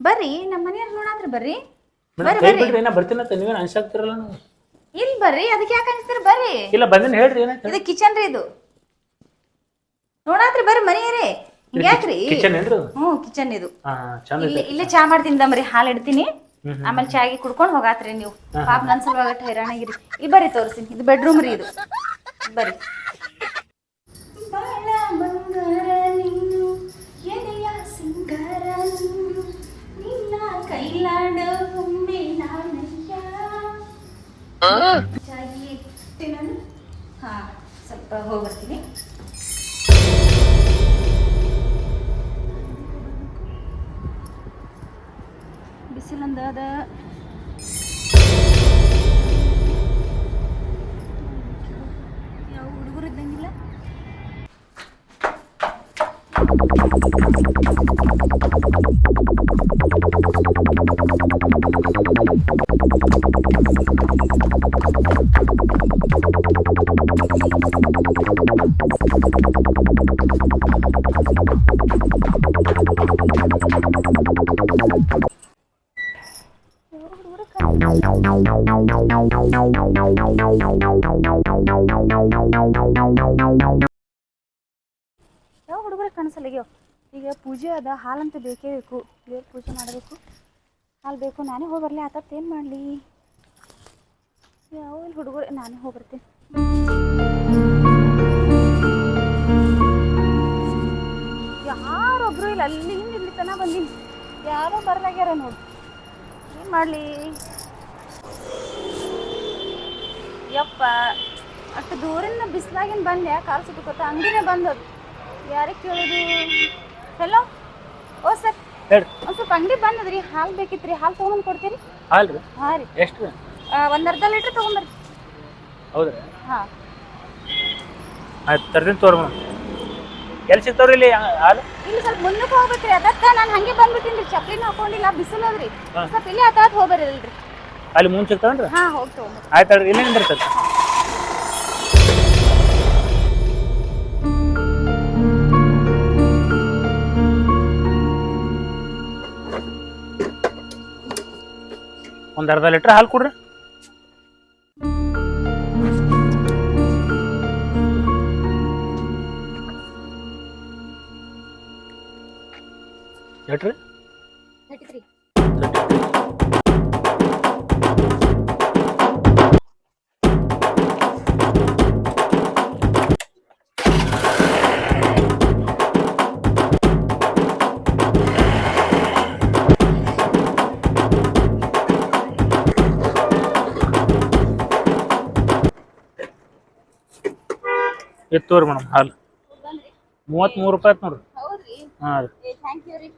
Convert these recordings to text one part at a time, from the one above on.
ಬರ್ರಿ ನಮ್ಮ ಮನೆಯವ್ರು ನೋಡಾತ್ರ ಬರ್ರಿ. ಮೇಡಮ್ ಬರ್ರಿ ಕೈ ಬರ್ರಿ. ಬಿಡ್ರಿ ನಾ ಬರ್ತೀನಂತ ನೀವೇನು ಅನ್ಸಾಕ್ತಿರಲ್ಲ ನೀವು? ಇಲ್ಲಿ ಬರ್ರಿ ಅದಕ್ಕೆ ಯಾಕೆ ಅನ್ಸ್ತಾರೆ ಬರ್ರಿ. ಇಲ್ಲ ಬಂದಿನ ಹೇಳ್ರಿ ಏನಾಯ್ತು? ಇದು ಕಿಚನ್ ರೀ ಇದು. ನೋಡಾತ್ರಿ ಬರ್ರಿ ಮನೆಯರೇ ಹಿಂಗ್ಯಾಕ್ರಿ ಕಿಚನ್ ಏನ್ರಿ ಹ್ಞೂ ಕಿಚನ್ ಇದು. ಹಾ ಚಂದ ಇಲ್ಲಿ ಇಲ್ಲೇ ಚಾ ಮಾಡ್ತೀನಿ ದಮ್ರಿ ಹಾಲು ಇಡ್ತೀನಿ. ಆಮೇಲೆ ಚಾಗಿ ಕುಡ್ಕೊಂಡು ಹೋಗಾತ್ರಿ ನೀವು. ಪಾಪ ನನ್ ಸಲುವಾಗ ಹೈರಾಣಾಗಿರಿ. ಈ ಬರ್ರಿ ತೋರಿಸ್ತೀನಿ. ಇದು ಬೆಡ್ರೂಮ್ ರೀ ಇದು. ಬರ್ರಿ. ಬಂಗಾರ ಚಾಗಿ ಯಾವ ಹುಡುಗರ ಕಾಣಿಸಲ್ಲ ಈಗ ಪೂಜೆ ಅದ ಹಾಲಂತೂ ಬೇಕೇ ಬೇಕು. ದೇವ್ರ ಪೂಜೆ ಮಾಡಬೇಕು. ಹಾಲು ಬೇಕು. ನಾನೇ ಹೋಗಿ ಬರಲಿ ಏನು ಮಾಡಲಿ? ಯಾವ ಇಲ್ಲಿ ಹುಡುಗರು? ನಾನೇ ಹೋಗಿ ಬರ್ತೀನಿ ಯಾರೊಬ್ರು ಇಲ್ಲ? ಅಲ್ಲಿ ಇಲ್ಲಿ ತನ ಬಂದೀನಿ ಯಾರೋ ಬರ್ಲಾಗ್ಯಾರ ನೋಡಿ. ಏನು ಮಾಡಲಿ? ಯಪ್ಪ, ಅಷ್ಟು ದೂರಿಂದ ಬಿಸಿಲಾಗಿನ ಬಂದೆ ಕಾಲು ಸುತ್ತಕೋತ ಅಂಗಡಿನೇ ಬಂದದು. ಯಾರಿಗೆ ಕೇಳೋದು ಹಲೋ ಓ ಸರ್. ಹೇಳಿ. ಒಂದು ಸ್ವಲ್ಪ ಅಂಗಡಿ ಬಂದದ್ರಿ ಹಾಲು ಬೇಕಿತ್ತು ರೀ ಹಾಲು ತೊಗೊಂಬಂದು ಕೊಡ್ತೀರಿ? ಹಾಲ್ರಿ ಹಾಂ ರೀ. ಎಷ್ಟು ರೀ? ಒಂದು ಅರ್ಧ ಲೀಟ್ರ್ ತೊಗೊಂಬರ್ರಿ. ಹೌದ್ರಿ ಹಾಂ. ಆಯ್ತು ತರ್ತೀನಿ ತೋರಿ ಎಲ್ಲಿ ಸಿಗ್ತಾವ್ರಿ ಇಲ್ಲಿ ಹಾಲು? ಇಲ್ಲಿ ಸ್ವಲ್ಪ ಮುಂದಕ್ಕೆ ಹೋಗ್ಬೇಕ್ರಿ. ಅದಕ್ಕೆ ನಾನು ಹಂಗೆ ಬಂದ್ಬಿಟ್ಟಿನಿ ರೀ ಚಪ್ಲಿನ ಹಾಕೊಂಡಿಲ್ಲ ಬಿಸಿಲು ಅದ್ರಿ. ಸ್ವಲ್ಪ ಇಲ್ಲೇ ಹತ್ತಾತ್ ಹೋಗ್ಬರ್ರಿ ಅಲ್ರಿ. ಅಲ್ಲಿ ಮುಂದೆ ಸಿಗ್ತಾವೇನ್ರಿ? ಹಾಂ ಹೋಗಿ ತೊಗೊಂಬರ್ರಿ. ಆಯ್ತು ಇಲ್ಲೇ ನಿಂದಿರ್ತೈತೆ ಒಂದು ಅರ್ಧ ಲೀಟ್ರ್ ಹಾಲು ಕೊಡ್ರಿ. ಎಷ್ಟ್ರಿ ಇದು ರೀ ಮೇಡಮ್ ಹಾಲು. ಮೂವತ್ತ್ಮೂರು ರೂಪಾಯಿ ಆಯ್ತು ನೋಡ್ರಿ. ಹೌದ್ರಿ. ಹಾಂ ರೀ. ಏ ಥ್ಯಾಂಕ್ ಯು ರೀ.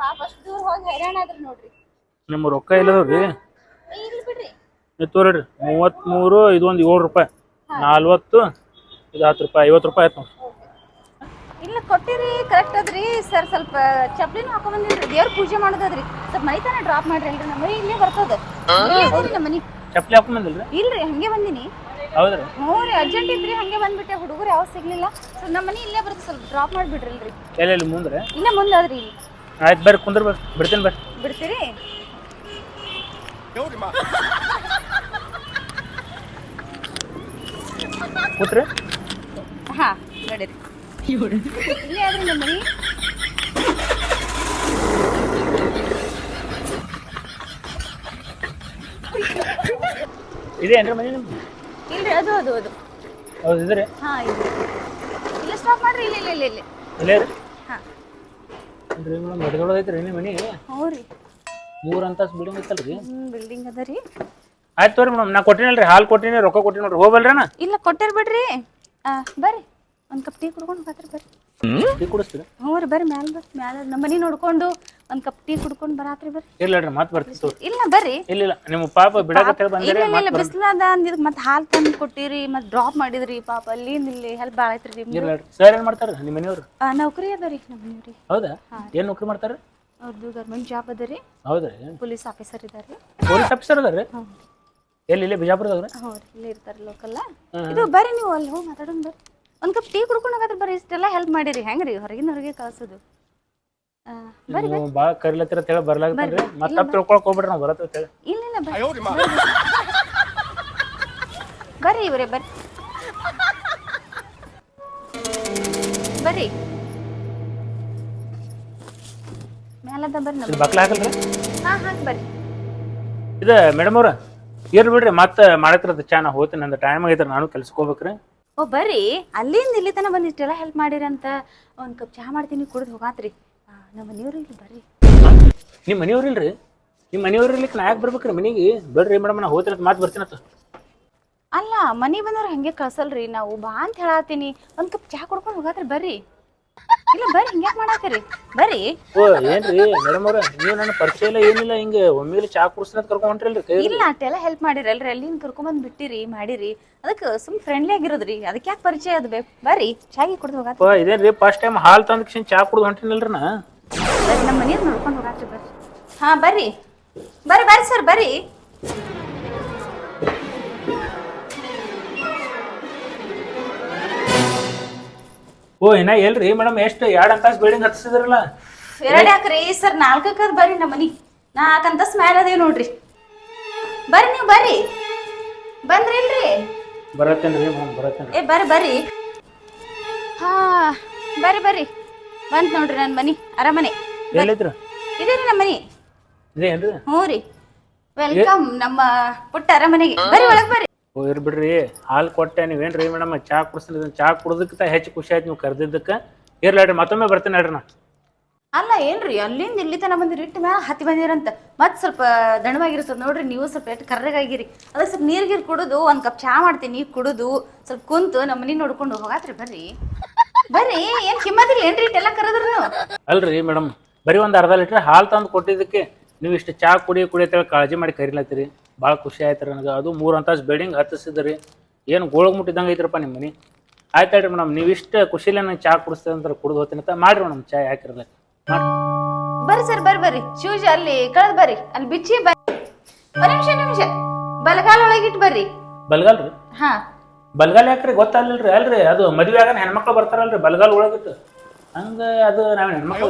ಪಾಪ ಅಷ್ಟು ದೂರ ಹೋಗಿ ಹೈರಾಣ ಆದ್ರಿ ನೋಡ್ರಿ. ನಿಮ್ಮ ರೊಕ್ಕ ಇಲ್ಲದವ್ರಿ? ಏ, ಇರ್ಲಿ ಬಿಡ್ರಿ. ಇದು ಒಂದು ಮೂವತ್ತ್ಮೂರು ಇದೊಂದು ಏಳು ರೂಪಾಯಿ. ನಲ್ವತ್ತು ಇದು ಹತ್ತು ರೂಪಾಯಿ ಐವತ್ತು ರೂಪಾಯಿ ಆಯ್ತು ನೋಡ್ರಿ. ಇಲ್ಲ ಕೊಟ್ಟಿರಿ ಕರೆಕ್ಟ್ ಅದ್ರಿ. ಸರ್ ಸ್ವಲ್ಪ ಚಪ್ಲಿನ ಹಾಕೊಂಬಂದಿದ್ರಿ ದೇವ್ರ ಪೂಜೆ ಮಾಡೋದದ್ರಿ. ಸ್ವಲ್ಪ ಮೈ ತಾನೇ ಡ್ರಾಪ್ ಮಾಡ್ರಿ ಅಲ್ರಿ. ನಮ್ಮ ಮನಿ ಇಲ್ಲೇ ಬರ್ತದ. ಇಲ್ಲೇ ಅದರಿ ನಮ್ಮ ಮನೆ? ಚಪ್ಪಲಿ ಹಾಕೊಂಬಂದಿಲ್ರಿ ಇಲ್ರಿ ಹಂಗೆ ಬಂದಿನಿ. ಹೌದ್ರಿ. ಹ್ಞೂ ರೀ ಅರ್ಜೆಂಟ್ ಇದ್ರಿ ಹಂಗೆ ಬಂದ್ಬಿಟ್ಟೆ ಹುಡುಗರು ಯಾವ ಸಿಗ್ಲಿಲ್ಲ. ಸೊ ನಮ್ಮ ಮನೆ ಇಲ್ಲೇ ಬರುತ್ತೆ ಸ್ವಲ್ಪ ಡ್ರಾಪ್ ಮಾಡಿಬಿಡ್ರಿ ಅಲ್ರಿ ಎಲ್ಲೆಲ್ಲಿ ಮುಂದ್ರಿ? ಇಲ್ಲೇ ಮುಂದೆ ಅದ್ರಿ ಇಲ್ಲಿ. ಆಯ್ತು ಬರ್ರಿ ಕುಂದ್ರ ಬರ್ರಿ ಬಿಡ್ತೀನಿ ಬರ್ರಿ. ಬಿಡ್ತೀರಿ? ಕೂತ್ರಿ. ಹಾ ನಡೀರಿ. ಇಲ್ಲೇ ಆದ್ರಿ ನಮ್ಮ ಮನೆ. ಇದೆ ಏನ್ರಿ ಮನೆ ನಿಮ್ದು? ಇಲ್ರಿ ಅದು ಅದು ಅದು. ಹೌದು ಇದ್ರೆ? ಹಾ ಇಲ್ಲ ಇಲ್ಲ ಸ್ಟಾಪ್ ಮಾಡ್ರಿ ಇಲ್ಲ ಇಲ್ಲ ಇಲ್ಲ ಇಲ್ಲ. ಇಲ್ಲೇ ರೀ ಹಾ. ಅಂದ್ರೆ ಮೇಡಮ್ ದೊಡ್ಡದೊಳಗೈತ್ರಿ ನಿಮ್ಮ ಮನೆ ಹ್ಞೂ ರೀ. ಮೂರು ಅಂತಸ್ ಬಿಲ್ಡಿಂಗ್ ಐತಲ್ರಿ ಬಿಲ್ಡಿಂಗ್ ಅದ ರೀ. ಆಯ್ತು ತೋರಿ ಮೇಡಮ್ ನಾ ಕೊಟ್ಟಿನಲ್ರಿ ಹಾಲು ಕೊಟ್ಟಿನಿ ರೊಕ್ಕ ಕೊಟ್ಟಿನಿ ನೋಡ್ರಿ ಹೋಗಲ್ರಿ ನಾ ಇಲ್ಲ ಕೊಟ್ಟಿರ್ ಬಿಡ್ರಿ. ಆ, ಬರ್ರಿ. ಒಂದು ಕಪ್ ಟೀ ಕುಡ್ಕೊಂಡು ಬರ್ರಿ ಬರ್ರಿ. ಟೀ ಕುಡಿಸ್ತೀರಾ? ಹ್ಞೂ ರೀ ಬರ್ರಿ ಮ್ಯಾಲ ಬರ್ರಿ ಮ್ಯಾಲ ನಮ್ಮ ಮನೆ ನೋಡ್ಕೊಂಡು ಒಂದು ಕಪ್ ಟೀ ಕುಡ್ಕೊಂಡ್ ಬರಾತ್ರಿ ಬರ್ರಿ. ಇರ್ಲಡ್ರಿ ಮತ್ತೆ ಬರ್ತೀನಿ ತೋರಿ ಇಲ್ಲ ಬರ್ರಿ. ಇಲ್ಲ ಇಲ್ಲ ನಿಮ್ಮ ಪಾಪ ಬಿಡಕತ್ತೇಳಿ ಇಲ್ಲ ಬಂದಿರಿ ಇಲ್ಲ ಇಲ್ಲ ಬಿಸಿಲದ ಅಂದಿದ್ ಮತ್ತೆ ಹಾಲ್ ತಂದು ಕೊಟ್ಟಿರಿ ಮತ್ತೆ ಡ್ರಾಪ್ ಮಾಡಿದ್ರಿ ಪಾಪ ಅಲ್ಲಿ ಇಲ್ಲಿ ಹೆಲ್ಪ್ ಭಾಳ ಐತ್ರಿ ನಿಮ್ದು. ಇರ್ಲಡ್ರಿ ಸರ್ ಏನು ಮಾಡ್ತಾರೆ ನಿಮ್ಮ ಮನೆಯವ್ರು? ಆ, ನೌಕರಿ ಅದ ರೀ ನಮ್ಮ ಮನೆಯವ್ರಿ ಹೌದಾ? ಏನು ನೌಕರಿ ಮಾಡ್ತಾರೆ? ಅವ್ರದ್ದು ಗೌರ್ಮೆಂಟ್ ಜಾಬ್ ಅದ ರೀ. ಹೌದ್ರಿ. ಪೊಲೀಸ್ ಆಫೀಸರ್ ಇದಾರೆ. ಪೊಲೀಸ್ ಆಫೀಸರ್ ಅದಾರ ಹ್ಞೂ ಎಲ್ಲಿ ಇಲ್ಲೇ ಬಿಜಾಪುರದಾಗ ಹ್ಞೂ ರೀ ಇಲ್ಲೇ ಇರ್ತಾರೆ ಲೋಕಲ್ ಇದು ಬರ್ರಿ ನೀವು ಅಲ್ಲಿ ಹೋಗಿ ಮಾತಾಡೋಣ ಬರ್ರಿ. ಒಂದು ಕಪ್ ಟೀ ಕುಡ್ಕೊಂಡು ಹೋಗಾದ್ರೆ ಬರ್ರಿ ಇಷ್ಟೆಲ್ಲ ಹೆಲ್ಪ್ ಮಾಡಿರಿ. ಹೆಂಗ್ರಿ? ಹೊರಗಿನ ಹೊರಗೆ ಕಳ್ಸೋದು. ನೀವು ಬಾಳ ಕರಿಲತ್ತೀರ ಅಂತ ಹೇಳಿ ಬರ್ಲಾಗ್ತೇನ್ರಿ ಮತ್ತೆ ತಪ್ಪು ತಿಳ್ಕೊಳಕ್ ಹೋಗ್ಬಿಡ್ರಿ ನಾವು ಬರತ್ತ ಹೇಳಿ. ಇಲ್ಲ ಇಲ್ಲ ಬರ್ರಿ. ಬರ್ರಿ ಇವ್ರೆ ಬರ್ರಿ. ಬರ್ರಿ. ಮ್ಯಾಲದ ಬರ್ರಿ ಇದು ಬಕ್ಲ ಹಾಕಲ್ರಿ? ಹಾ ಹಾಕಿ ಬರ್ರಿ. ಇದು ಮೇಡಮ್ ಅವ್ರ ಇರ್ಲಿ ಬಿಡ್ರಿ ಮತ್ತೆ ಮಾಡತ್ತಿರದ ಚಾ ನಾ ಹೋಗ್ತೀನಿ ನಂದು ಟೈಮ್ ಆಗೈತ್ರಿ ನಾನು ಕೆಲ್ಸಕ್ಕೆ ಹೋಗ್ಬೇಕ್ರಿ. ಓ ಬರ್ರಿ. ಅಲ್ಲಿಂದ ಇಲ್ಲಿ ತನಕ ಬಂದಿಷ್ಟೆಲ್ಲ ಹೆಲ್ಪ್ ಮಾಡಿರಂತ ಒಂದ್ ಕಪ್ ಚಹಾ ಮಾಡ್ತೀನಿ ಕುಡಿದು ಹೋಗಾತ್ರಿ. ನಮ್ಮ ಮನೆಯವ್ರು ಇಲ್ಲಿ ಬರ್ರಿ. ನಿಮ್ಮ ಮನೆಯವ್ರು ಇಲ್ರಿ? ನಿಮ್ಮ ಮನೆಯವ್ರು ಇರ್ಲಿಕ್ಕೆ ನಾ ಯಾಕೆ ಬರ್ಬೇಕ್ರಿ ಮನೆಗೆ? ಬಿಡ್ರಿ ಮೇಡಮ್ ನಾ ಹೋಗ್ತೀನಿ ಮಾತು ಬರ್ತೀನತ್ತ ಅಲ್ಲ ಮನಿ ಬಂದವ್ರು ಹಂಗೆ ಕಳ್ಸಲ್ರಿ? ನಾವು ಬಾ ಅಂತ ಹೇಳತ್ತೀನಿ. ಒಂದ್ ಕಪ್ ಚಹಾ ಕುಡ್ಕೊಂಡು ಹೋಗಾತ್ರಿ ಬರ್ರಿ. ಇಲ್ಲ ಬರ್ರಿ ಹಿಂಗ್ಯಾಕ್ ಮಾಡಾತ್ತೀರಿ? ಬರ್ರಿ. ಓ ಏನ್ರಿ ಮೇಡಮ್ ಅವ್ರ ನೀವು ನನ್ನ ಪರಿಚಯ ಇಲ್ಲ ಏನಿಲ್ಲ ಹಿಂಗ ಒಮ್ಮೆಲೆ ಚಾ ಕುಡ್ಸ್ನ ಅಂತ ಕರ್ಕೊಂಡ್ ಅಟ್ಟೆಲ್ಲ ಕೈ ಇಲ್ಲ ಅಷ್ಟೆಲ್ಲ ಹೆಲ್ಪ್ ಮಾಡಿರಲ್ರಿ. ಅಲ್ಲಿಂದ ಕರ್ಕೊಂಬಂದ್ ಬಿಟ್ಟಿರಿ ಮಾಡಿರಿ. ಅದಕ್ಕೆ ಸುಮ್ ಫ್ರೆಂಡ್ಲಿ ಆಗಿರೋದ್ರಿ. ಅದಕ್ಕೆ ಯಾಕೆ ಪರಿಚಯ ಅದು ಬೇಕು ಬರ್ರಿ ಚಾಗಿ ಕುಡ್ದು ಹೋಗಾತ್ರಿ. ಓ ಇದೇನ್ರಿ ಫಸ್ಟ್ ಟೈಮ್ ಹಾಲ್ ತಂದ ಚಹಾ ಚಾ ಕುಡ್ದು ಹೊಂಟಿನಲ್ರಿ ನಾ? ಬರ್ರಿ ನಮ್ಮ ಮನೆಯವ್ರು ನೋಡ್ಕೊಂಡು ಬರ್ರಿ. ಹಾ ಬರ್ರಿ. ಬರ್ರಿ ಬರ್ರಿ ಸರ್ ಬರ್ರಿ. ಓ ಏನ ಎಲ್ರಿ? ಮೇಡಮ್ ಎಷ್ಟು ಎರಡು ಅಂತಾಸ್ ಬಿಲ್ಡಿಂಗ್ ಹತ್ತಿಸಿದ್ರಲ್ಲ ಎರಡು ಯಾಕ್ರಿ? ಸರ್ ನಾಲ್ಕಕ್ಕದ್ ಬರ್ರಿ ನಮ್ಮ ಮನಿ. ನಾಲ್ಕಂತ ಸ್ಮ್ಯಾಲ್ ಅದೇವ್ ನೋಡ್ರಿ. ಬರ್ರಿ ನೀವು ಬರ್ರಿ. ಬಂದ್ರಿ ಇಲ್ರಿ ಬರತ್ತೇನ್ರಿ ಬರತ್ತೇನ್ರಿ. ಏ ಬರ್ರಿ ಬರ್ರಿ. ಹಾ ಬರ್ರಿ ಬರ್ರಿ. ಬಂತ್ ನೋಡ್ರಿ ನನ್ನ ಮನಿ ಅರಮನೆ. ಎಲ್ಲಿದ್ರು? ಇದೇ ರೀ ನಮ್ಮ ಮನಿ ಇದೇನ್ರಿ ಹ್ಞೂ ರೀ. ವೆಲ್ಕಮ್ ನಮ್ಮ ಪುಟ್ಟ ಅರಮನೆಗೆ. ಬರ್ರಿ ಒಳಗ್ ಬರ್ರಿ. ಓ ಇರ್ ಬಿಡ್ರಿ. ಹಾಲು ಕೊಟ್ಟೆ ನೀವೇನ್ರಿ ಮೇಡಮ್? ಚಾ ಕುಡಿಸ್ತೀನಿ ಚಾ ಕುಡ್ದಕ್ಕಿಂತ ಹೆಚ್ಚು ಖುಷಿ ಆಯ್ತು ನೀವು ಕರೆದಿದ್ದಕ್ಕೆ. ಇರ್ಲಾಡ್ರಿ ಮತ್ತೊಮ್ಮೆ ಬರ್ತೀನಿ ಹೇಳ್ರಿ ನಾ. ಅಲ್ಲ ಏನ್ರಿ? ಅಲ್ಲಿಂದ ಇಲ್ಲಿ ತನ ಬಂದಿರಿ. ಇಟ್ಟು ಮ್ಯಾಲ ಹತ್ತಿ ಬಂದಿರಂತ. ಮತ್ ಸ್ವಲ್ಪ ದಣವಾಗಿರ್ತದ ನೋಡ್ರಿ. ನೀವು ಸ್ವಲ್ಪ ಎಷ್ಟು ಕರ್ರಗಾಗಿರಿ. ಅದಕ್ಕೆ ಸ್ವಲ್ಪ ನೀರ್ ಗೀರ್ ಕುಡುದು ಒಂದ್ ಕಪ್ ಚಾ ಮಾಡ್ತೀನಿ ಕುಡುದು. ಸ್ವಲ್ಪ ಕುಂತು ನಮ್ಮ ಮನಿ ನೋಡ್ಕೊಂಡು ಹೋಗಾತ್ರಿ. ಬರ್ರಿ. ಬರ್ರಿ. ಏನ್ ಕಿಮ್ಮದಿಲ್ಲ ಏನ್ರಿ? ಇಟ್ಟೆಲ್ಲ ಕರೆದ್ರು ನೀವು ಅಲ್ರಿ ಮೇಡಮ್. ಬರೀ ಒಂದು ಅರ್ಧ ಲೀಟ್ರ್ ಹಾಲು ತಂದು ಕೊಟ್ಟಿದ್ದಕ್ಕೆ ನೀವು ಇಷ್ಟು ಚಾ ಕುಡಿ ಕುಡಿ ಅಂತೇಳಿ ಕಾಳಜಿ ಮಾಡಿ ಕರಿಲತ್ತೀರಿ ಭಾಳ ಖುಷಿ ಆಯ್ತು ರೀ ನನಗೆ. ಅದು ಮೂರು ಅಂತಾಸ್ ಬಿಲ್ಡಿಂಗ್ ಹತ್ತಿಸಿದ್ರಿ. ಏನು ಗೋಳಗ್ ಮುಟ್ಟಿದಂಗೆ ಐತ್ರಪ್ಪ ನಿಮ್ಮ ಮನೆ. ಆಯ್ತು ಹೇಳ್ರಿ ಮೇಡಮ್ ನೀವು ಇಷ್ಟು ಖುಷಿಲೇ ನಂಗೆ ಚಾ ಕುಡಿಸ್ತೇವೆ ಅಂತ ಕುಡಿದು ಹೋಗ್ತೀನಿ ಅಂತ ಮಾಡ್ರಿ ಮೇಡಮ್ ಚಾ ಯಾಕಿರಲ್ಲ ಮಾಡಿ ಬರ್ರಿ ಸರ್ ಬರ್ರಿ ಬರ್ರಿ. ಶೂಜ್ ಅಲ್ಲಿ ಕಳೆದ್ ಬರ್ರಿ. ಅಲ್ಲಿ ಬಿಚ್ಚಿ ಬರ್ರಿ ಒಂದ್ ನಿಮಿಷ ನಿಮಿಷ. ಬಲಗಾಲ ಬರ್ರಿ. ಬಲ್ಗಾಲ್ ರೀ? ಹಾ. ಬಲ್ಗಾಲ್ ಯಾಕ್ರಿ ಗೊತ್ತಲ್ಲಿಲ್ರಿ ಅಲ್ರಿ ಅದು ಮದುವೆ ಆಗ ಹೆಣ್ಮಕ್ಳು ಬರ್ತಾರಲ್ರಿ ಬಲ್ಗಾಲ್ ಒಳಗಿಟ್ಟು ಹಂಗೆ ಅದು ನಾವು ಹೆಣ್ಮಕ್ಳು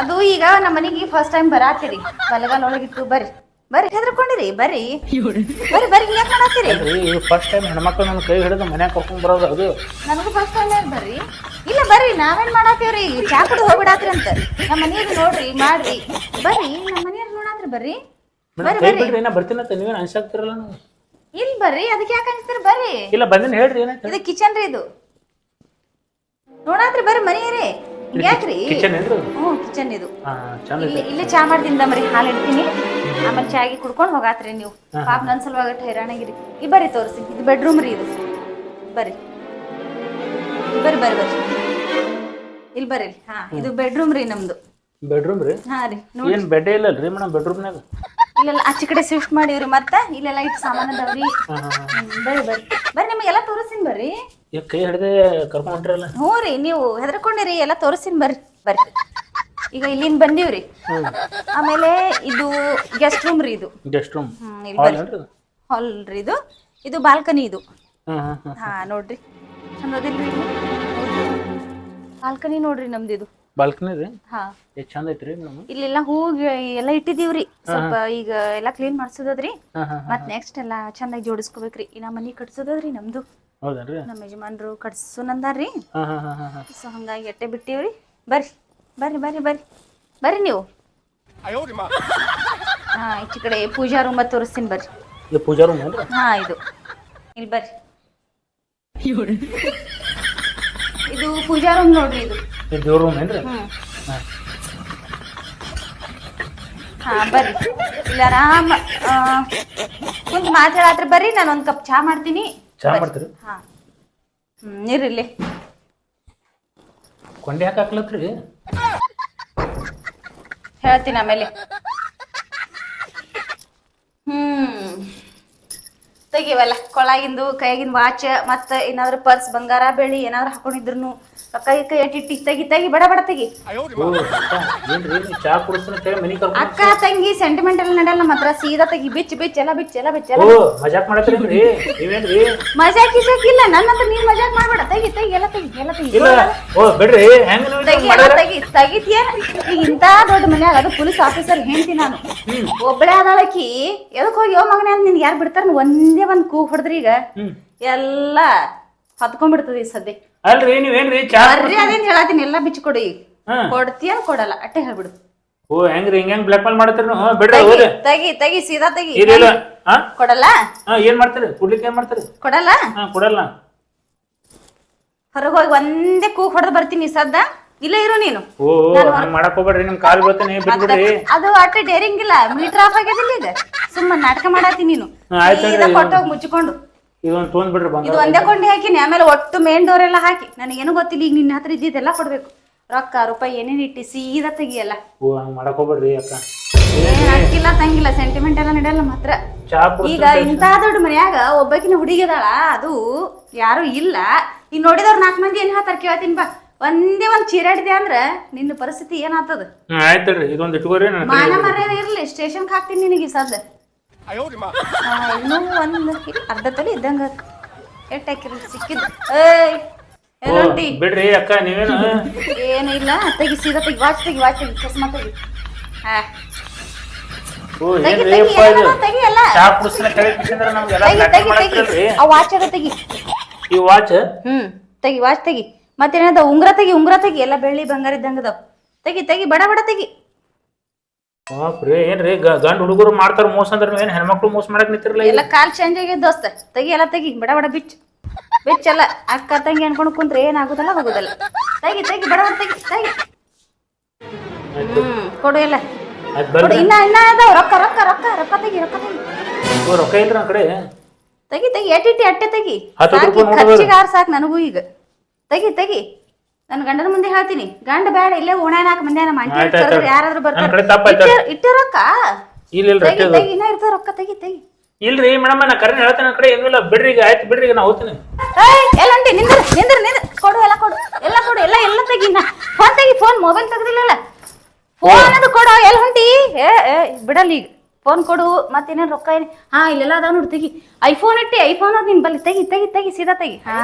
ಅದು ಈಗ ನಮ್ಮ ಮನೆಗೆ ಫಸ್ಟ್ ಟೈಮ್ ಬರಾತಿರಿ. ಬಲಗಾಲ ಒಳಗಿತ್ತು ಬರ್ರಿ. ಬರ್ರಿ ಹೆದರ್ಕೊಂಡಿರಿ ಬರ್ರಿ. ಬರ್ರಿ ಬರ್ರಿ ಹಿಂಗೆ ಮಾಡತ್ತೀರಿ ಇದು ಫಸ್ಟ್ ಟೈಮ್ ಹೆಣ್ಮಕ್ಳು ನನ್ನ ಕೈ ಹಿಡಿದು ಮನ್ಯಾಗ ಕರ್ಕೊಂಡು ಬರೋದು ಅದು. ನನಗೂ ಫಸ್ಟ್ ಟೈಮ್ ಬರ್ರಿ? ಇಲ್ಲ ಬರ್ರಿ ನಾವೇನ್ ಮಾಡಾತೀವ್ರಿ? ಚಾ ಕುಡಿದು ಹೋಗ್ಬಿಡಾತ್ರಿ ಅಂತ. ನಮ್ಮ ಮನೆಯವ್ರು ನೋಡ್ರಿ ಮಾಡ್ರಿ. ಬರ್ರಿ ನಮ್ಮ ಮನೆಯವ್ರು ನೋಡಾತ್ರಿ ಬರ್ರಿ. ಬರ್ರಿ ಬರ್ರಿ. ಬಿಡ್ರಿ ನಾ ಬರ್ತೀನಂತ ನೀವೇನು ಅನ್ಸಾಕ್ತಿರಲ್ಲ ಇಲ್ಲಿ ಬರ್ರಿ ಅದಕ್ಕೆ ಯಾಕೆ ಅನಿಸ್ತೀರಿ ಬರ್ರಿ. ಇಲ್ಲ ಬಂದಿನ ಹೇಳ್ರಿ ಏನಾಯ್ತು? ಇದು ಕಿಚನ್ ರೀ ಇದು. ನೋಡಾತ್ರಿ ಬರ್ರಿ ಮನೆಯವ್ರಿ. ಯಾಕ್ರಿ? ಕಿಚನ್ ಏನ್ರಿ? ಹ್ಞೂ ಕಿಚನ್ ಇದು. ಹಾ ಚಂದ ಇಲ್ಲಿ ಇಲ್ಲೇ ಚಾ ಮಾಡ್ದಿಂದ ಮರಿ ಹಾಲು ಇಡ್ತೀನಿ. ಆಮೇಲೆ ಚಾಗಿ ಕುಡ್ಕೊಂಡು ಹೋಗಾತ್ರಿ ನೀವು. ಪಾಪ ನನ್ನ ಸಲುವಾಗ ಹೈರಾಣಾಗಿರಿ ಈ ಬರ್ರಿ ತೋರಿಸಿ. ಇದು ಬೆಡ್ರೂಮ್ ರೀ ಇದು. ಬರ್ರಿ. ಬರ್ರಿ ಬರ್ರಿ ಬರ್ರಿ. ಇಲ್ಲಿ ಬರ್ರಿ ಇಲ್ಲಿ. ಹಾ ಇದು ಬೆಡ್ರೂಮ್ ರೀ ನಮ್ದು. ಬೆಡ್ರೂಮ್ ರೀ? ಹಾ ರೀ ನೋಡಿ. ಏನ್ ಬೆಡ್ ಇಲ್ಲಲ್ರಿ ಮೇಡಮ್ ಬೆಡ್ರೂಮ್ನಾಗ ಇಲ್ಲೆಲ್ಲ ಆಚೆ ಕಡೆ ಶಿಫ್ಟ್ ಮಾಡಿವ್ರಿ ಮತ್ತೆ ಇಲ್ಲೆಲ್ಲ ಇಟ್ಟು ಸಾಮಾನು ಅದಾವ್ರಿ. ಬರ್ರಿ ಬರ್ರಿ. ಬರ್ರಿ ನಿಮಗೆಲ್ಲ ತೋರಿಸ್ತೀನಿ ಬರ್ರಿ. ಈಗ ಕೈ ಹಿಡಿದೆ ಕರ್ಕೊಂಡ್ ಹೊಂಟ್ರಲ್ಲ ಹ್ಞೂ ರೀ ನೀವು ಹೆದರ್ಕೊಂಡಿರಿ ಎಲ್ಲ ತೋರಿಸ್ತೀನಿ ಬರ್ರಿ ಬರ್ರಿ. ಈಗ ಇಲ್ಲಿಂದ ಬಂದೀವ್ರಿ ಆಮೇಲೆ ಇದು ಗೆಸ್ಟ್ ರೂಮ್ ರೀ ಇದು. ಗೆಸ್ಟ್ ರೂಮ್ ಹ್ಮ್ ಇಲ್ಲಿ ಹಾಲ್ ಬರ್ರಿ. ಹಾಲ್ ರೀ ಇದು. ಇದು ಬಾಲ್ಕನಿ ಇದು. ಹ್ಮ್ ಹಾ ನೋಡ್ರಿ. ಚಂದ ಅದಿಲ್ರಿ ಬಾಲ್ಕನಿ ನೋಡ್ರಿ ನಮ್ದು ಇದು. ಬಾಲ್ಕನಿ ರೀ? ಹಾ. ಎಷ್ಟು ಚಂದ ಐತ್ರಿ ಮೇಡಮ್ ಇಲ್ಲೆಲ್ಲ ಹೂ ಎಲ್ಲ ಇಟ್ಟಿದೀವ್ರಿ ಸ್ವಲ್ಪ ಈಗ ಎಲ್ಲ ಕ್ಲೀನ್ ಮಾಡ್ಸೋದದ್ರಿ. ಹಾ ಹಾ ಮತ್ ನೆಕ್ಸ್ಟ್ ಎಲ್ಲ ಚಂದಾಗಿ ಜೋಡಿಸ್ಕೋಬೇಕ್ರಿ. ಇನ್ನ ಮನಿ ಕಟ್ಸೋದದ್ರಿ ನಮ್ದು. ಹೌದೇನ್ರಿ? ನಮ್ಮ ಯಜಮಾನ್ರು ಕಟ್ಸು ನಂದಾರಿ ಹಾ ಹಾ ಹಾ ಹಾ ಸೊ ಹಂಗಾಗಿ ಎಟ್ಟೆ ಬಿಟ್ಟಿವ್ರಿ? ಬರ್ರಿ ಬರ್ರಿ ಬರ್ರಿ ಬರ್ರಿ. ಬರ್ರಿ ನೀವು. ಹಾ ಈಚೆ ಕಡೆ ಪೂಜಾ ರೂಮ ತೋರಿಸ್ತೀನಿ ಬರ್ರಿ. ಇದು ಪೂಜಾ ರೂಮ್ ಏನ್ರಿ? ಹಾ ಇದು. ಇಲ್ಲಿ ಬರ್ರಿ. ಇದು ಪೂಜಾ ರೂಮ್ ನೋಡ್ರಿ ಇದು. ಇದು ದೇವ್ರ ರೂಮ್ ಏನ್ರಿ? ಹ್ಮ್. ಹಾ. ಹಾ ಬರ್ರಿ. ಇಲ್ಲ ಆರಾಮ ಆ, ಕುಂತ್ ಮಾತಾಡತ್ರ ಬರ್ರಿ ನಾನು ಒಂದ್ ಕಪ್ ಚಾ ಮಾಡ್ತೀನಿ. ಚಾ ಮಾಡ್ತೀರಿ? ಹಾ. ಹ್ಮ್ ನೀರಿಲ್ಲಿ ಕೊಂಡಿ ಯಾಕೆ ಹಾಕ್ಲತ್ರಿ. ಹೇಳ್ತೀನಿ ಆಮೇಲೆ. ಹ್ಮ್. ತೆಗಿವಲ್ಲ ಕೊಳಾಗಿಂದು ಕೈಗಿನ ವಾಚ್ ಮತ್ತೆ ಏನಾದ್ರು ಪರ್ಸ್ ಬಂಗಾರ ಬೆಳ್ಳಿ ಏನಾದ್ರು ಹಾಕೊಂಡಿದ್ರು ರೊಕ್ಕ ಗಿಕ್ಕ ಎಟ್ಟಿಟ್ಟಿ ತೆಗಿ ತೆಗಿ ಬಡ ಬಡ ತೆಗಿ. ಓ ಅಕ್ಕ ಏನ್ರಿ ನೀವು ಚಾ ಕುಡಿಸ್ತಾನ ಅಂತೇಳಿ ಮನಿ ಕರ್ಕೊಂಡು ಅಕ್ಕ ತಂಗಿ ಸೆಂಟಿಮೆಂಟಲ್ ಎಲ್ಲ ನಡೆಯಲ್ಲ ನಮ್ಮ ಹತ್ರ ಸೀದಾ ತೆಗಿ ಬಿಚ್ಚ ಬಿಚ್ಚ ಎಲ್ಲ ಬಿಚ್ಚ ಎಲ್ಲ ಬಿಚ್ಚ ಎಲ್ಲ ಓ ಮಜಾಕ್ ಮಾಡತ್ತೀರೇನ್ರಿ? ನೀವೇನ್ರಿ? ಇಲ್ಲ ನನ್ನ ಹತ್ರ ನೀನ್ ಮಜಾಕ್ ಮಾಡ್ಬೇಡ. ತೆಗಿ ತಗಿ ಎಲ್ಲ ತೆಗಿ ಎಲ್ಲ ತೆಗಿ. ಇಲ್ಲ ಓ ಬಿಡ್ರಿ ಹೆಂಗ್ ನೀವು ತೆಗಿ ಇದನ್ನ ಎಲ್ಲ ಮಾಡಿದ್ರೆ ತೆಗಿ ತೆಗಿತೀಯೇನ ಈಗ ಇಂತ ದೊಡ್ಡ ಮನ್ಯಾಗ ಅದು ಪೊಲೀಸ್ ಆಫೀಸರ್ ಹೇಳ್ತಿ ನಾನು. ಒಬ್ಬಳೆ ಆದಾಳಕಿ ಎದಕ್ ಹೋಗಿ ಯೋ ಮಗನೇ ಅಂತ ನಿನ್ಗೆ ಯಾರು ಬಿಡ್ತಾರ? ಒಂದೇ ಒಂದ್ ಕೂ ಹೊಡೆದ್ರಿ ಈಗ. ಹ್ಮ್. ಎಲ್ಲ ಹತ್ಕೊಂಡ್ಬಿಡ್ತದೆ ಈ ಸದ್ಯ. ಅಲ್ರಿ ನೀವೇನ್ರಿ ಚಾ ಬರ್ರಿ ಅದೇನ್ ಹೇಳತ್ತೀನಿ ಎಲ್ಲಾ ಬಿಚ್ಚಿ ಕೊಡಿ ಕೊಡ್ತೀಯ ಕೊಡಲ್ಲ ಅಟ್ಟೆ ಹೇಳ್ಬಿಡು. ಓ ಹೆಂಗ್ರಿ ಹಿಂಗ್ ಹೆಂಗ್ ಬ್ಲಾಕ್ ಮೇಲ್ ಮಾಡ್ತೀರಿ ಹ್ಮ್, ಬಿಡ್ರಿ ತೆಗಿ ಹೋಗ್ರಿ. ತೆಗಿ ತೆಗಿ ಸೀದಾ ತಗಿ. ಇಲ್ಲ. ಹಾ? ಕೊಡಲ್ಲ? ಹಾ ಏನ್ ಮಾಡ್ತೀರಿ? ಕುಡ್ಲಿಕ್ಕೆ ಏನ್ ಮಾಡ್ತೀರಿ? ಕೊಡಲ್ಲ? ಹಾ ಕೊಡಲ್ಲ. ಹೊರಗೆ ಹೋಗಿ ಒಂದೇ ಕೂಗ್ ಹೊಡೆದ್ ಬರ್ತೀನಿ ಸದ್ದ. ಇಲ್ಲ ಇರು ನೀನು. ಓ ಹಂಗ್ ಮಾಡಕ್ ಹೋಗ್ಬೇಡ್ರಿ ನಿಮ್ ಕಾಲ್ ಬೀಳ್ತಾನೆ ಬಿಟ್ಬಿಡ್ರಿ. ಅದು ಅಟ್ಟೆ ಡೇರಿಂಗ್ ಇಲ್ಲ ಮೀಟರ್ ಆಫ್ ಆಗ್ಯದಿಲ್ಲ ಈಗ. ಸುಮ್ಮನೆ ನಾಟಕ ಮಾಡತ್ತಿ ನೀನು. ಹಾ, ಆಯ್ತು ಕೊಟ್ಟೋಗಿ ಮುಚ್ಚಿಕೊಂಡು. ಇದೊಂದ್ ಬಿಡ್ರಿ ಇದು ಒಂದೇ ಕೊಂಡಿ ಹಾಕಿನಿ ಆಮೇಲೆ ಒಟ್ಟು ಮೇನ್ ಡೋರ್ ಎಲ್ಲ ಹಾಕಿ. ನನಗೇನು ಗೊತ್ತಿಲ್ಲ ಈಗ ನಿನ್ನ ಹತ್ರ ಇದ್ದಿದ್ದೆಲ್ಲ ಕೊಡ್ಬೇಕು. ರೊಕ್ಕ ರೂಪಾಯಿ ಏನೇನು ಇಟ್ಟಿ ಸೀದಾ ತೆಗಿಯಲ್ಲ. ಓ ಹಂಗ್ ಮಾಡಕ್ ಹೋಗ್ಬೇಡ್ರಿ ಅಕ್ಕ. ಏನ್ ಹಾಕಿಲ್ಲ ತಂಗಿಲ್ಲ ಸೆಂಟಿಮೆಂಟ್ ಎಲ್ಲ ನಡೆಯಲ್ಲ ಮಾತ್ರ. ಚಾ ಈಗ ಇಂಥ ದೊಡ್ಡ ಮನ್ಯಾಗ ಒಬ್ಬಕಿನ ಹುಡುಗಿದಾಳ ಅದು ಯಾರು ಇಲ್ಲ. ಈಗ ನೋಡಿದವ್ರು ನಾಲ್ಕು ಮಂದಿ ಏನ್ ಹೇಳ್ತಾರ ಕೇಳ್ತೀನಿ ಬಾ. ಒಂದೇ ಒಂದ್ ಚೀರಾಡಿದೆ ಅಂದ್ರ ನಿನ್ನ ಪರಿಸ್ಥಿತಿ ಏನಾಗ್ತದ? ಆಯ್ತಲ್ರಿ ಇದೊಂದ್ ಇಟ್ಕೋರಿ ಮಾನ ಮರ್ಯಾದೆ ಇರ್ಲಿ ಸ್ಟೇಷನ್ಗೆ ಹಾಕ್ತೀನಿ ನಿನಗೆ ಸದ್ ಸದ್ದ. ಇನ್ನೂ ಒಂದು ಅರ್ಧ ತಲೆ ಇದ್ದಂಗ ಎಟ್ ಹಾಕಿರಿ ಸಿಕ್ಕಿದ್ದು. ಏಯ್ ಓ, ಎಲ್ಲೊಂಟಿ ಬಿಡ್ರಿ ಅಕ್ಕ ನೀವೇನು? ಏನಿಲ್ಲ ತೆಗಿ ಸೀದಾ ತೆಗಿ ವಾಚ್ ತೆಗಿ ವಾಚ್ ತೆಗಿ ಚಸ್ಮಾ ತೆಗಿ. ಹಾ. ಎಲ್ಲ. ಎಲ್ಲ ಆ ವಾಚ್ ಅದ ತೆಗಿ. ಈ ವಾಚ್ ಹ್ಮ್ ತೆಗಿ ವಾಚ್ ತೆಗಿ. ಮತ್ತೇನದ ಉಂಗ್ರ ತೆಗಿ ಉಂಗ್ರ ತೆಗಿ. ಎಲ್ಲ ಬೆಳ್ಳಿ ಬಂಗಾರ ಇದ್ದಂಗದ ಅದಾವ. ತೆಗಿ ತೆಗಿ ಬಡ ಬಡ ತೆಗಿ. ಬಾಪ್ರಿ ಏನ್ರಿ ಗ- ಗಂಡ್ ಹುಡುಗರು ಮಾಡ್ತಾರ ಮೋಸ ಅಂದ್ರೆ ಏನ್ ಹೆಣ್ಮಕ್ಳು ಮೋಸ ಮಾಡಕ್ ನಿಂತಿರಲ್ಲ ಎಲ್ಲ ಕಾಲ್ ಚೇಂಜ್ ಆಗ್ಯದ ದೋಸ್ತ. ತೆಗಿ ಎಲ್ಲ ತೆಗಿ. ಬಡ ಬಡ ಬಿಚ್ ಬಿಚ್ ಎಲ್ಲ. ಅಕ್ಕ ತಂಗಿ ಅನ್ಕೊಂಡು ಕುಂತ್ರೆ ಏನಾಗುದಲ್ಲ ಹೋಗುದಲ್ಲ. ತೆಗಿ ತೆಗಿ ಬಡ ಬಡ ತೆಗಿ ತೆಗಿ. ಹ್ಮ್ ಕೊಡು ಎಲ್ಲ. ಅದ್ ಕೊಡು ಬರ್ರಿ ಇನ್ನ ಇನ್ನ ಅದಾವ. ರೊಕ್ಕ ರೊಕ್ಕ ರೊಕ್ಕ ರೊಕ್ಕ ತೆಗಿ ರೊಕ್ಕ ತೆಗಿ. ರೊಕ್ಕ ಇಲ್ರಿ ಕಡೆ? ತೆಗಿ ತೆಗಿ. ಎಟ್ಟಿ ಅಟ್ಟೆ ತೆಗಿ. ಹತ್ತು ಸಾಕಿ ರೂಪಾಯಿ ನೋಡು ಖರ್ಚಿಗೆ ಆರ್ ಸಾಕು ನನಗೂ ಈಗ. ತೆಗಿ ತೆಗಿ. ನನ್ನ ಗಂಡನ ಮುಂದೆ ಹೇಳ್ತೀನಿ. ಗಂಡ ಬೇಡ ಇಲ್ಲೇ ಓಣೆ ನಾಲ್ಕು ಮಂದಿ ನಮ್ಮ ಆಂಟಿ ಆಯ್ತ್ ಆಯ್ತ್ ಕರೆದ್ರೆ ಯಾರಾದ್ರೂ ನನ್ ಕಡೆ ಬರ್ತಾರೆ. ಇಟ್ಟೆ- ರೊಕ್ಕ ಇಲ್ಲ ಇಲ್ರಿ ತೆಗಿ ತೆಗಿ ಇನ್ನ ಇರ್ತಾವ ರೊಕ್ಕ ತೆಗಿ ತೆಗಿ. ಇಲ್ರಿ ಮೇಡಮ್ ನಾ ಕರೆ ಹೇಳ್ತೇನೆ ನನ್ನ ಕಡೆ ಏನೂ ಇಲ್ಲ. ಬಿಡ್ರಿ ಈಗ ಆಯ್ತು ಬಿಡ್ರಿ ಈಗ ನಾ ಹೋಗ್ತೀನಿ. ಏಯ್ ಎಲ್ಲಂಟಿ ನಿಂದ್ರ ನಿಂದ್ರ ನಿಂದ್ರ. ಕೊಡು ಎಲ್ಲ ಕೊಡು ಎಲ್ಲ ಕೊಡು ಎಲ್ಲ ಎಲ್ಲ ತೆಗಿ ಇನ್ನ. ಫೋನ್ ತೆಗಿ ಫೋನ್ ಮೊಬೈಲ್ ತೆಗ್ದಿಲ್ಲಲ್ಲ. ಫೋನ್? ಅನ್ನೋದು ಕೊಡು ಎಲ್ಲ ಹೊಂಟಿ ಏ ಏ ಬಿಡಲ್ಲ ಈಗ. ಫೋನ್ ಕೊಡು ಮತ್ತೇನೇನು ರೊಕ್ಕ ಏನು? ಹಾ ಇಲ್ಲೆಲ್ಲ ಅದಾವ ನೋಡಿ ತೆಗಿ. ಐಫೋನ್ ಇಟ್ಟಿ ಐಫೋನ್ ಅದ್ ನಿನ್ ಬಲ್ಲಿ. ತೆಗಿ ತೆಗಿ ತೆಗಿ ಸೀದಾ ತೆಗಿ. ಹಾ.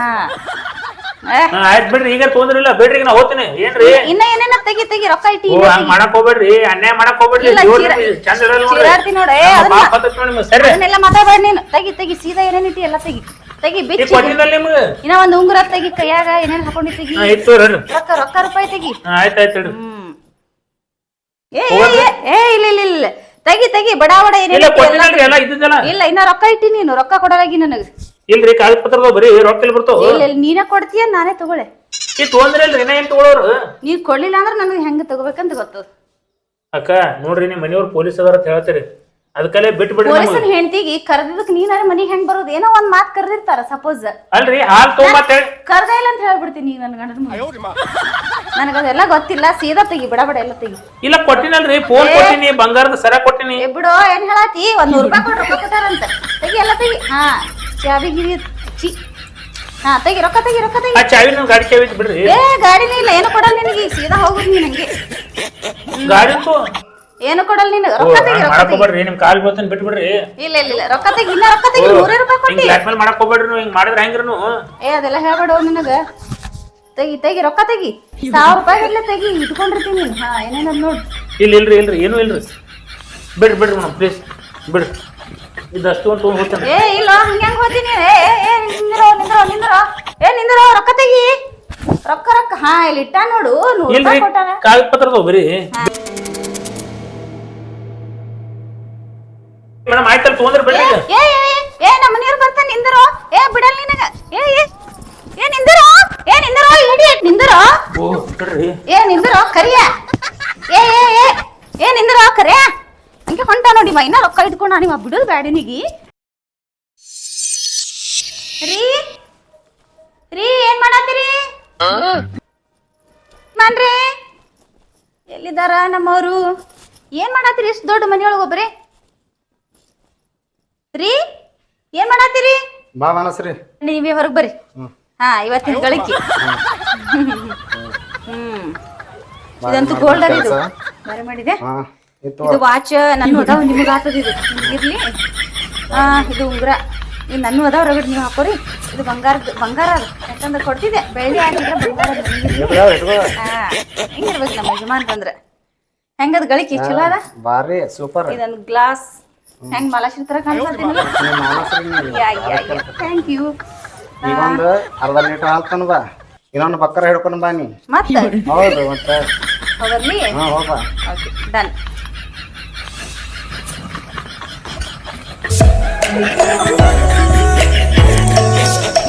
ಆಯ್ತು ಬಿಡ್ರಿ ಈಗ ತೊಂದ್ರಿಲ್ಲ ಬಿಡ್ರಿ ಈಗ ನಾ ಹೋಗ್ತೀನಿ. ಏನ್ರಿ? ಇನ್ನ ಏನೇನ ತೆಗಿ ತೆಗಿ ರೊಕ್ಕ ಇಟ್ಟಿ ಓ ಹಂಗ್ ಮಾಡಕ್ ಹೋಗ್ಬೇಡ್ರಿ. ಅನ್ಯಾಯ ಮಾಡಕ್ ಹೋಗ್ಬೇಡ್ರಿ. ಇಲ್ಲ, ಜೀವ ಚೀರ- ನಿಮ್ಗೆ ಚಂದ ಇರಲ್ಲ ನೋಡ್ರಿ. ಚೀರಾಡ್ತಿ ನೋಡು, ನಮ್ಮ ಅದನ್ನ- ಪಾಪ ಹತ್ತತ್ ನೋಡಿ ನಿಮ್ಗೆ. ಸರಿ. ಅದನ್ನೆಲ್ಲ ಮಾತಾಡ್ಬೇಡ ನೀನು. ತೆಗಿ ತೆಗಿ ಸೀದಾ ಏನೇನ್ ಇಟ್ಟಿ ಎಲ್ಲ ತೆಗಿ. ತೆಗಿ ಈಗ ಬಿಚ್ಚಿ. ಕೊಟ್ಟಿದ್ದಲ್ಲ ನಿಮ್ಗೆ? ಇನ್ನ ಒಂದು ಉಂಗುರ ತೆಗಿ ಕೈಯಾಗ ಏನೇನ್ ಹಾಕೊಂಡಿ ತೆಗಿ. ಹಾ ಇತ್ತು ಹೇಳ್ರಿ ರೊಕ್ಕ ರೊಕ್ಕ ರೂಪಾಯಿ ತೆಗಿ. ಆಯ್ತು ಹ್ಮ್. ಏ ಏ, ಏ, ಏ ಇಲ್ಲ ಇಲ್ಲ ಇಲ್ಲ. ತೆಗಿ ತೆಗಿ ಬಡ ಬಡ ಇಲ್ಲ ಇಟ್ಟಿ ಎಲ್ಲ ಇದ್ದಿದ್ದಲ್ಲ. ಇಲ್ಲ ಇನ್ನ ರೊಕ್ಕ ಇಟ್ಟಿ ನೀನು ರೊಕ್ಕ ಕೊಡಲಾಗಿ ನನಗೆ. ಇಲ್ರಿ ಕಾಗದ ಪತ್ರ ಬರೀ ರೊಕ್ಕ ಇಲ್ಲಿ ಬರ್ತಾವ. ಇಲ್ಲ ಇಲ್ಲ ನೀನೇ ಕೊಡ್ತೀಯ ನಾನೇ ತಗೊಳೆ ಈ ತೊಂದ್ರಿಲ್ರಿ ಇನ್ನ ಏನ್ ತಗೊಳೋರು? ನೀವ್ ಕೊಡ್ಲಿಲ್ಲ ಅಂದ್ರೆ ನನಗೆ ಹೆಂಗ್ ತಗೋಬೇಕಂತ ಗೊತ್ತದ ಅಕ್ಕ ನೋಡ್ರಿ ನಿಮ್ ಮನೆಯವ್ರು ಪೊಲೀಸ್ ಅದಾರ ಅಂತ ಹೇಳ್ತೀರಿ. ಅದಕ್ಕಲ್ಲೇ ಬಿಟ್ಟು ಬಿಡ್ರಿ ನಮ್ಗೆ ಪೊಲೀಸನ್ ಹೆಂಡತಿಗೆ ಕರೆದಿದ್ದಕ್ಕೆ ನೀನಾರ ಮನೆಗೆ ಹೆಂಗ್ ಬರೋದು? ಏನೋ ಒಂದ್ ಮಾತು ಕರೆದಿರ್ತಾರ ಸಪೋಸ್ ಅಲ್ರಿ ಹಾಲ್ ತೊಗೊಂಬತ್ ಹೇಳಿ ಕರ್ದ ಇಲ್ಲ ಅಂತ ಹೇಳ್ಬಿಡ್ತೀನಿ ಈಗ ನನ್ನ ಗಂಡನ ನನಗದೆಲ್ಲ ಗೊತ್ತಿಲ್ಲ ಸೀದಾ ತೆಗಿ ಬಿಡ ಬಡ ಎಲ್ಲ ತೆಗಿ. ಇಲ್ಲ ಕೊಟ್ಟಿನಲ್ರಿ ಫೋನ್ ಕೊಟ್ಟಿನಿ ಬಂಗಾರದ ಸರ ಕೊಟ್ಟಿನಿ. ಏ ಬಿಡು ಏನ್ ಹೇಳಾತಿ? ಒಂದ್ ನೂರ್ ರೂಪಾಯಿ ಕೊಟ್ಟು ರೊಕ್ಕ ಕೊಟ್ಟಾರಂತ. ತೆಗಿ ಎಲ್ಲ ತೆಗಿ. ಹಾ ಚಾವಿ ಗಿರಿ ಚಿ ಹಾ ತೆಗಿ ರೊಕ್ಕ ತೆಗಿ ರೊಕ್ಕ ತೆಗಿ. ಆ ಚಾವಿ ಗಾಡಿ ಚಾವಿ ಐತಿ ಬಿಡ್ರಿ. ಏ ಗಾಡಿನೇ ಇಲ್ಲ ಏನು ಕೊಡಲ್ಲ ನಿನಗೆ? ಈಗ ಸೀದಾ ಹೋಗುದು ನೀನ್ ಹಂಗೆ ಗಾಡಿ ಏನು ಕೊಡಲ್ಲ ನೀನು? ರೊಕ್ಕ ತೆಗಿ ರೊಕ್ಕ ಮಾಡಕ್ ತೆಗಿ. ಹೋಗ್ಬೇಡ್ರಿ ನಿಮ್ ಕಾಲ್ ಬೀಳ್ತಾನೆ ಬಿಟ್ಟು ಬಿಡ್ರಿ ಇಲ್ಲ ಇಲ್ಲ ಇಲ್ಲ. ರೊಕ್ಕ ತೆಗಿ ಇಲ್ಲ ರೊಕ್ಕ ತೆಗಿ ನೂರೇ ರೂಪಾಯಿ ಹಿಂಗ್ ಕೊಟ್ಟಿ. ಬ್ಲಾಕ್ ಮೇಲ್ ಮಾಡಕ್ ಹೋಗ್ಬೇಡ್ರಿ ನೀವು ಹಿಂಗ್ ಮಾಡಿದ್ರೆ ಹೆಂಗ್ರಿ ನೀವು ಏ ಅದೆಲ್ಲ ಹೇಳ್ಬೇಡ ನಿನಗ. ತೆಗಿ ತೆಗಿ ರೊಕ್ಕ ತೆಗಿ. ಸಾವಿರ ರೂಪಾಯಿ ಗಟ್ಲೆ ತೆಗಿ ಇಟ್ಕೊಂಡಿರ್ತೀನಿ ನೀನು. ಹಾ ಏನೇನದ್ ನೋಡು. ಇಲ್ಲ ಇಲ್ರಿ ಇಲ್ರಿ ಏನೂ ಇಲ್ರಿ. ಬಿಡ್ರಿ ಬಿಡ್ರಿ ಮೇಡಮ್ ಪ್ಲೀಸ್ ಬಿಡ್ರಿ. ಇದಷ್ಟು ಅಂತ ತೊಗೊಂಡ್ ಹೋಗ್ತೇನೆ. ಏ ಇಲ್ಲ ಹಂಗೆ ಹೆಂಗ್ ಹೋಗ್ತೀನಿ? ಏ ಏ, ಏ ನಿಂದ್ರೋ ನಿಂದ್ರೋ ನಿಂದಿರೋ. ಏ ನಿಂದ್ರೋ ರೊಕ್ಕ ತೆಗಿ. ರೊಕ್ಕ ರೊಕ್ಕ. ಹಾ ಇಲ್ಲಿ ಇಟ್ಟ ನೋಡು ನೂರು ಇಲ್ರಿ ರೂಪಾಯಿ ಕೊಟ್ಟಾರ. ಕಾಗದ ಪತ್ರದ ಬರೀ. ಮೇಡಮ್ ಆಯ್ತಲ್ಲ ತೊಗೊಂಡ್ರಿ ಬಿಡ್ರಿ ಈಗ. ಏ ಏ ಏ, ಏ ನಮ್ಮ ಮನೆಯವ್ರು ಬರ್ತಾನೆ ನಿಂದರು. ಏ ಬಿಡಲ್ಲ ನಿನಗ ಏ ಏ ಏ ನಿಂದರೋ. ಏ ನಿಂದರೋ ಇಡಿಯಟ್ ನಿಂದರೋ. ಓ ಬಿಡ್ರಿ ಏ ನಿಂದರೋ ಕರಿಯ. ಏ ಏ ಏ ಏ ನಿಂದರೋ ಕರಿಯ. ಹಂಗೆ ಹೊಂಟ ನೋಡಿ ಮ ಇನ್ನ ರೊಕ್ಕ ಇಟ್ಕೊಂಡ ನಿಮ್ಮ ಬಿಡೋದು ಬ್ಯಾಡಿನಿಗಿ ರೀ ರೀ ಏನ್ ಮಾಡತ್ತೀರಿ? ಮನ್ರಿ ಎಲ್ಲಿದಾರ ನಮ್ಮವರು? ಏನ್ ಮಾಡತ್ತೀರಿ? ಇಷ್ಟು ದೊಡ್ಡ ಮನೆಯೊಳಗೆ ಒಬ್ರಿ. ರೀ ಏನ್ ಮಾಡತ್ತೀರಿ? ಬಾ ಮನಸ್ರಿ ನೀವೇ ಹೊರಗ್ ಬರ್ರಿ. ಹಾ ಇವತ್ತಿನ ಗಳಿಕೆ. ಹ್ಮ್. ಇದಂತೂ ಗೋಲ್ಡ್ ಇದು. ಬರ ಮಾಡಿದೆ. ಹಾ ಇದು ವಾಚ್ ನನ್ನ ಅದಾವ ನಿಮಗೆ ಆಗ್ತದ ಇದು. ಇರ್ಲಿ. ಹಾ ಇದು ಉಂಗುರ. ಇದು ನನ್ನ ಅದಾವ ರಗಡ್ ನೀವು ಹಾಕೋರಿ. ಇದು ಬಂಗಾರದ ಬಂಗಾರ ಅದು. ಯಾಕಂದ್ರೆ ಕೊಡ್ತಿದೆ ಬೆಳ್ಳಿ ಆಗಿದ್ರೆ ಬಂಗಾರ ಹಿಂಗಿರ್ಬೇಕು ನಮ್ಮ ಯಜಮಾನ್ ತಂದ್ರೆ ಹೆಂಗದ ಗಳಿಕೆ? ಚಲೋ ಅದ? ಬಾರಿ ಸೂಪರ್. ಇದೊಂದು ಗ್ಲಾಸ್ ಹೆಂಗ್ ಮಲಸಿನ ತರ ಥ್ಯಾಂಕ್ ಯು ಇನ್ನೊಂದು ಅರ್ಧ ಲೀಟರ್ ಹಾಲು ಬಾ. ಇನ್ನೊಂದು ಬಕ್ಕರ ಹಿಡ್ಕೊಂಡು ಬಾ ನೀ. ಮತ್ತೆ? ಹೌದು ಮತ್ತೆ. ಹಾ ಹೋಗಾ ಡನ್ Thank you.